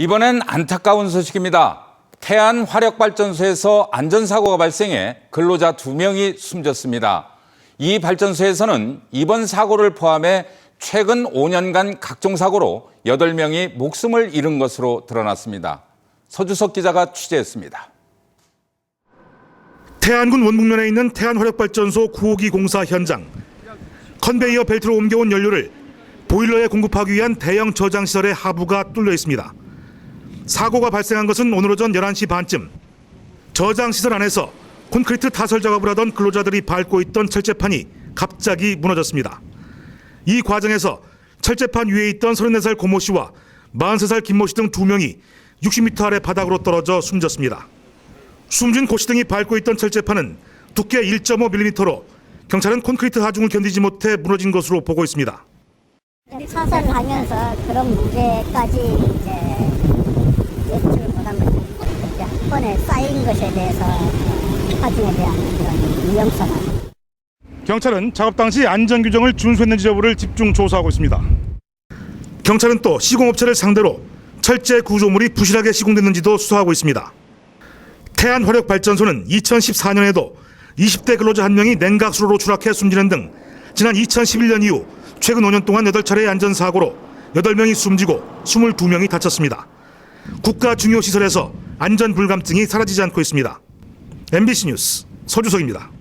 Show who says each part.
Speaker 1: 이번엔 안타까운 소식입니다. 태안 화력발전소에서 안전사고가 발생해 근로자 두명이 숨졌습니다. 이 발전소에서는 이번 사고를 포함해 최근 5년간 각종 사고로 8명이 목숨을 잃은 것으로 드러났습니다. 서주석 기자가 취재했습니다.
Speaker 2: 태안군 원북면에 있는 태안화력발전소 9호기 공사 현장. 컨베이어 벨트로 옮겨온 연료를 보일러에 공급하기 위한 대형 저장 시설의 하부가 뚫려 있습니다. 사고가 발생한 것은 오늘 오전 11시 반쯤. 저장 시설 안에서 콘크리트 타설 작업을 하던 근로자들이 밟고 있던 철제판이 갑자기 무너졌습니다. 이 과정에서 철제판 위에 있던 34살 고모 씨와 43살 김모 씨 등 두 명이 60m 아래 바닥으로 떨어져 숨졌습니다. 숨진 고씨 등이 밟고 있던 철제판은 두께 1.5mm로 경찰은 콘크리트 하중을 견디지 못해 무너진 것으로 보고 있습니다.
Speaker 3: 사살을 하면서 그런 문제까지 이제 예측을 못한 거죠. 이제 한 번에 쌓인 것에 대해서 하중에 대한 그런 위험성을
Speaker 2: 경찰은 작업 당시 안전 규정을 준수했는지 여부를 집중 조사하고 있습니다. 경찰은 또 시공업체를 상대로 철제 구조물이 부실하게 시공됐는지도 수사하고 있습니다. 태안 화력 발전소는 2014년에도 20대 근로자 한 명이 냉각수로로 추락해 숨지는 등 지난 2011년 이후 최근 5년 동안 8차례의 안전사고로 8명이 숨지고 22명이 다쳤습니다. 국가 중요 시설에서 안전 불감증이 사라지지 않고 있습니다. MBC 뉴스 서주석입니다.